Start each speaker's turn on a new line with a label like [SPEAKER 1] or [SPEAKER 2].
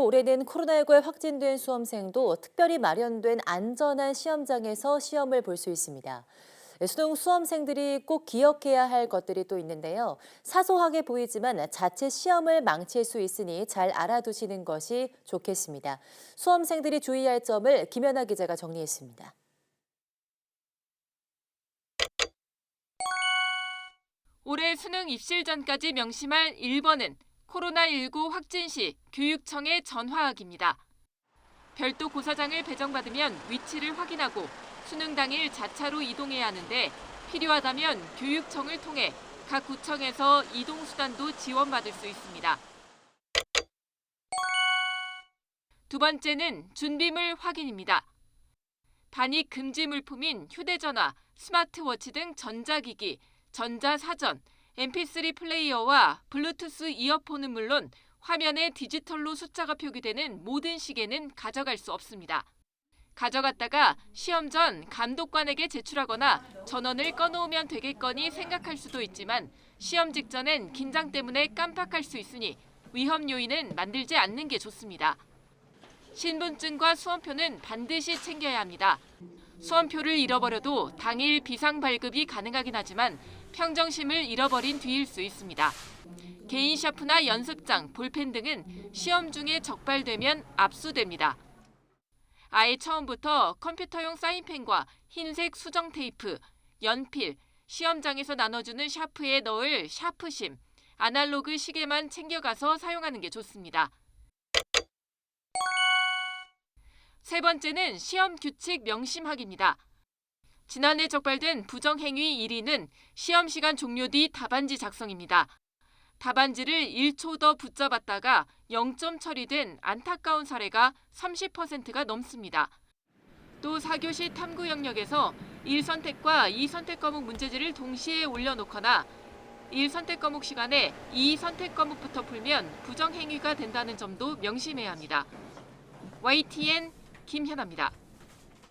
[SPEAKER 1] 올해는 코로나19에 확진된 수험생도 특별히 마련된 안전한 시험장에서 시험을 볼 수 있습니다. 수능 수험생들이 꼭 기억해야 할 것들이 또 있는데요. 사소하게 보이지만 자체 시험을 망칠 수 있으니 잘 알아두시는 것이 좋겠습니다. 수험생들이 주의할 점을 김연아 기자가 정리했습니다.
[SPEAKER 2] 올해 수능 입실 전까지 명심할 1번은 코로나19 확진 시 교육청에 전화하기입니다. 별도 고사장을 배정받으면 위치를 확인하고 수능 당일 자차로 이동해야 하는데 필요하다면 교육청을 통해 각 구청에서 이동 수단도 지원받을 수 있습니다. 두 번째는 준비물 확인입니다. 반입 금지 물품인 휴대전화, 스마트워치 등 전자기기, 전자사전, mp3 플레이어와 블루투스 이어폰은 물론 화면에 디지털로 숫자가 표기되는 모든 시계는 가져갈 수 없습니다. 가져갔다가 시험 전 감독관에게 제출하거나 전원을 꺼놓으면 되겠거니 생각할 수도 있지만 시험 직전엔 긴장 때문에 깜빡할 수 있으니 위험 요인은 만들지 않는 게 좋습니다. 신분증과 수험표는 반드시 챙겨야 합니다. 수험표를 잃어버려도 당일 비상 발급이 가능하긴 하지만 평정심을 잃어버린 뒤일 수 있습니다. 개인 샤프나 연습장, 볼펜 등은 시험 중에 적발되면 압수됩니다. 아예 처음부터 컴퓨터용 사인펜과 흰색 수정 테이프, 연필, 시험장에서 나눠주는 샤프에 넣을 샤프심, 아날로그 시계만 챙겨가서 사용하는 게 좋습니다. 세 번째는 시험 규칙 명심하기입니다. 지난해 적발된 부정행위 1위는 시험 시간 종료 뒤 답안지 작성입니다. 답안지를 1초 더 붙잡았다가 0점 처리된 안타까운 사례가 30%가 넘습니다. 또 4교시 탐구 영역에서 1선택과 2선택 과목 문제지를 동시에 올려놓거나 1선택 과목 시간에 2선택 과목부터 풀면 부정행위가 된다는 점도 명심해야 합니다. YTN 김현아입니다.